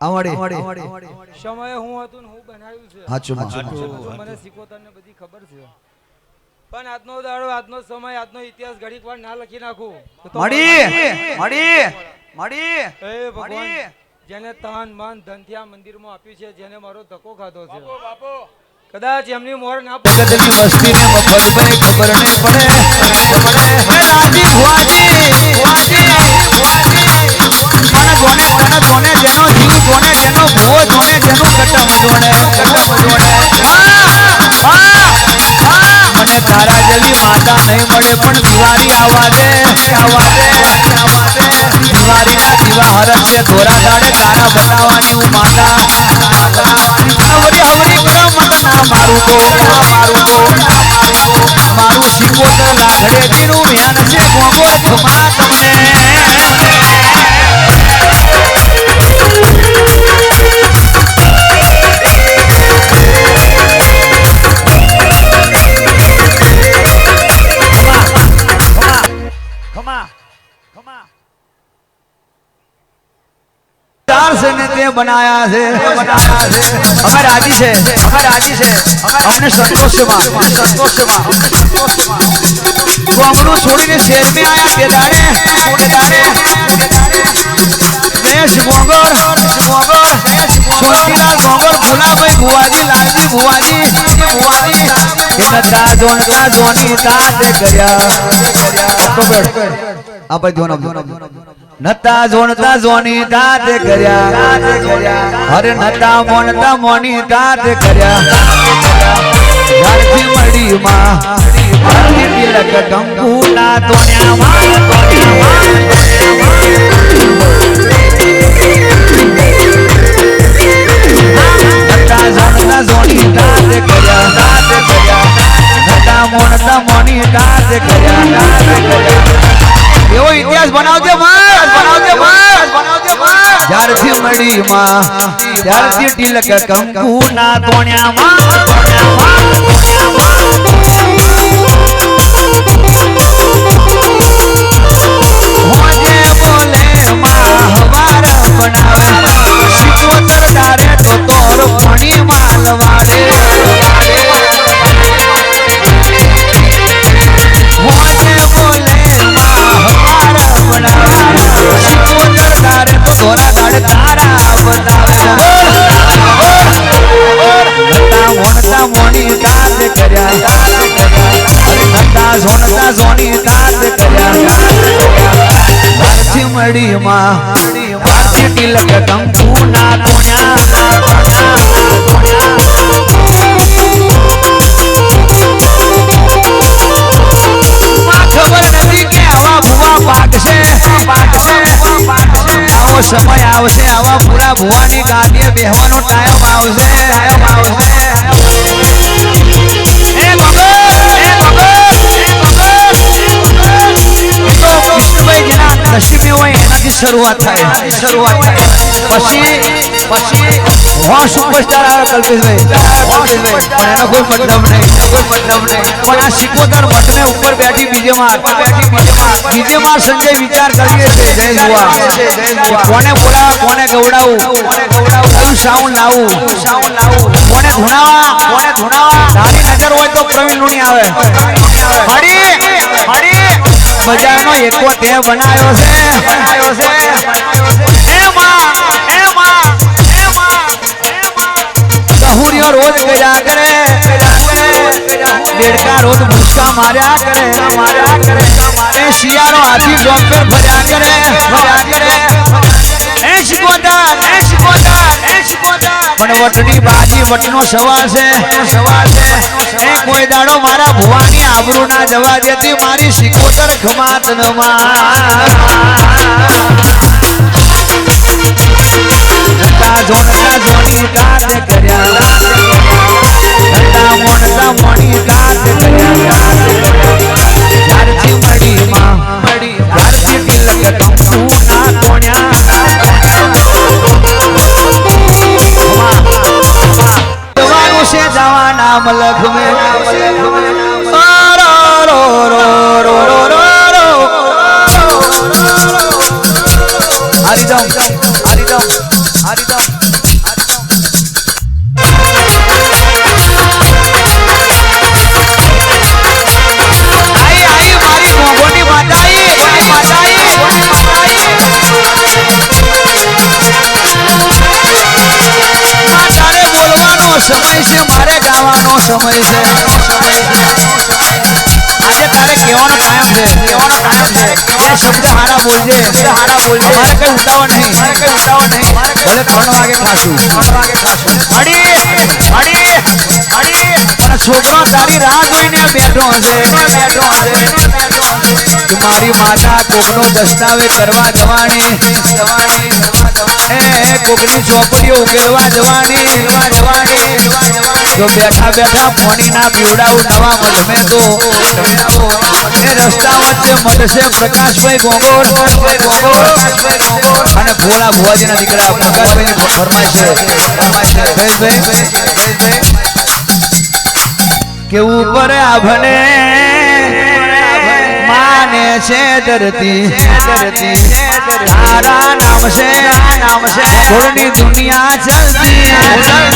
આવડે સમય હું હતું ને હું બનાવ્યું છે. હાચું માં. મને શીખો સિકોતરને બધી ખબર છે. પણ આજનો દાડો આજનો સમય આજનો ઇતિહાસ ઘડીક વાર ના લખી નાખું. મળી મળી મળી એ ભગવાન જેને તન મન ધનથી આ મંદિરમાં આપ્યું છે જેને મારો ધક્કો ખાધો છે. કદાચ એમની મોર ના પડે મસ્તી ને મફત પર ખબર નહીં પડે. એ રાજી ભુવાજી, તારા જેવી માતા નહીં મળે, પણ દિવાળી આવા દે આવા દે દિવાળીના દીવા હરખશે ધોરા દાડે તારા બનાવવાની હું માતા હવરી હવરી કરો મત ના મારું તો મારું તો. મારું શિકોતર લાખડે દીનું વ્યાન છે ખમા તમને. ચાર છે ને તે બનાયા છે. અમે રાજી છે. અમે રાજી છે. અમને સંતોષ છે. માં સંતોષમાં અમને સંતોષ છે માં ગામડું છોડીને શહેરમાં આયા. તે દાડે તે દાડે જયેશ ગોગર ગોગર સોનતીલાલ ગોગર ભુલાભાઈ ભુવાજી લાલજી ભુવાજી ભુવાજી. જોનતા જોની તાત કર્યા. તો જોન નતા જોણતા જોની તાત કર્યા. હરે નતા મોનતા મોની તાત કર્યા. ઘરથી મળી માં. ઝાડથી તિલક તાત કર્યા. નતા મોનતા મોની જ્યારથી ત્યારથી તિલક કંકુ ના તોણ્યા માં માં. તિલક ના ખબર આવા ભુવા પાકશે સમય આવશે, આવા પૂરા ભુવાની ગાદીએ બેહવાનો ટાઈમ આવશે. શરૂઆત થાય. શરૂઆત થાય. પછી પછી હો સુપરસ્ટાર આવે કલ્પેશભાઈ. કલ્પેશભાઈ પણ એનો કોઈ મતલબ નહીં. કોઈ મતલબ નહીં. પણ આ સિકોતર મઠને ઉપર બેઠી બીજે માર બીજે માર સંજય વિચાર કરીએ છે. જય જુવા કોને બોલાવા, કોને ગવડાવું કોને ગવડાવું કયું સાઉન્ડ લાવું સાઉન્ડ લાવું કોને ધુણાવા? કોને ધુણાવા? નાની નજર હોય તો પ્રવીણ લુણી આવે. હરી બજારનો એકો તે બનાવ્યો છે. બનાવ્યો છે. એ માં એ માં એ માં એ માં સહુરિયો રોજ કર્યા કરે. દેડકા રોજ ભૂસકા માર્યા કરે. માર્યા કરે શિયાળો હાથી ભર્યા કરે ભર્યા વટની બાજી, વટનો સવાલ છે. સવાલ છે એ કોઈ દાડો મારા ભુવાની આબરૂ ના જવા દેતી, મારી સિકોતર ખમાત ન સમય છે મારે ગાવાનો સમય છે. આજે તારે કહેવાનો ટાઈમ છે. કહેવાનો ટાઈમ છે. એ શબ્દ હારા બોલજે. શબ્દ હારા બોલજે. મારે કઈ ઉતાવળ નહીં. મારે કઈ ઉતાવળ નહીં. ભલે ત્રણ વાગે ખાશું. ત્રણ વાગે ખાશું. હડી હડી હડી અને છોકરો તારી રાહ જોઈને બેઠો છે બેઠો છે મારી માતા કોકનો દસ્તાવેજ કરવા જવાની. કોકની ચોપડીઓ ઉકેલવા જવાની. જો બેઠા બેઠા પાણી ના પીવડાવું નવા મજમે તો. રસ્તા વચ્ચે મળશે પ્રકાશભાઈ ગોગોર અને ભોળા ભુવાજીના દીકરા પ્રકાશભાઈ ફરમાય છે. કેવું કે આ માને છે ધરતી તારા નામ છે નામ છે. ઘોડની દુનિયા ચલતી.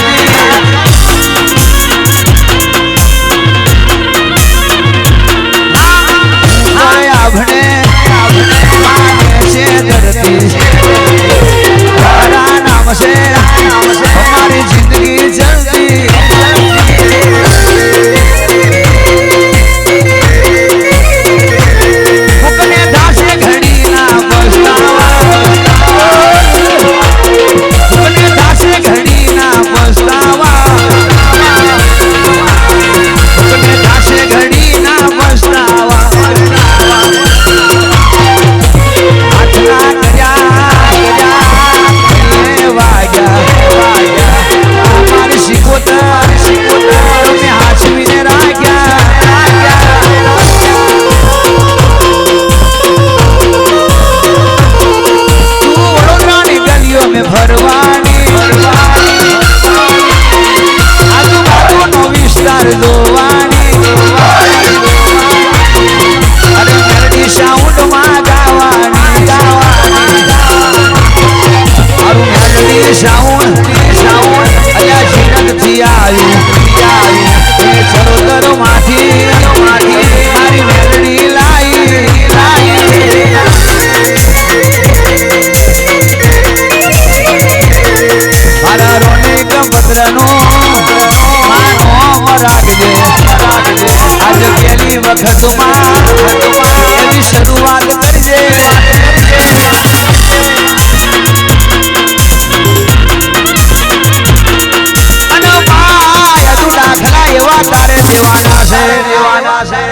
down તારે દેવાના છે દેવાના છે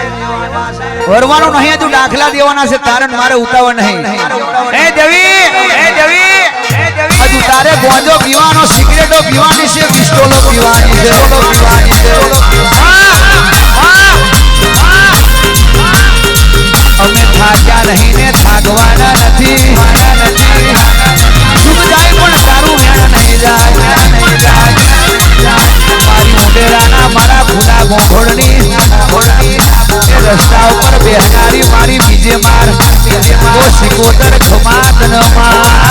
વરવાનો નહીં તું દાખલા દેવાના છે તારણ મારે ઉતાવળ નહીં. હે દેવી હે દેવી હજુ તારે ગોંજો પીવાનો સિગરેટો પીવાની છે પિસ્તોલો પીવાની છે પીવાની છે. અમે થાક્યા નહીં ને થાકવાના નથી. ઓ ખમાત ન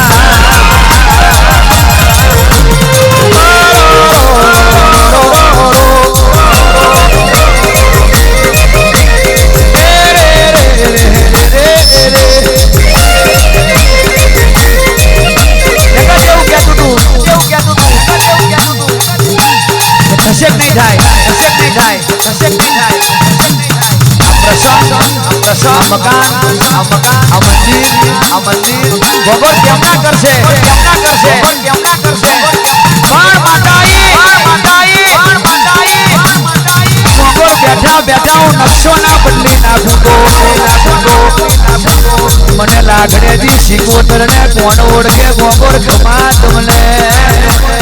આ મકાન આ મકાન આ મંદિર આ મંદિર. ભગવાન કેમના કરશે? કેમના કરશે? કેમના કરશે? બાણ માતાઈ બાણ માતાઈ બાણ માતાઈ. ભગવાન બેઠા બેઠા હું નકશો ના બદલી નાખું તો મને લાગડેજી શીખોતર ને કોણ ઓળખે? ગોગોર ખમા તમને.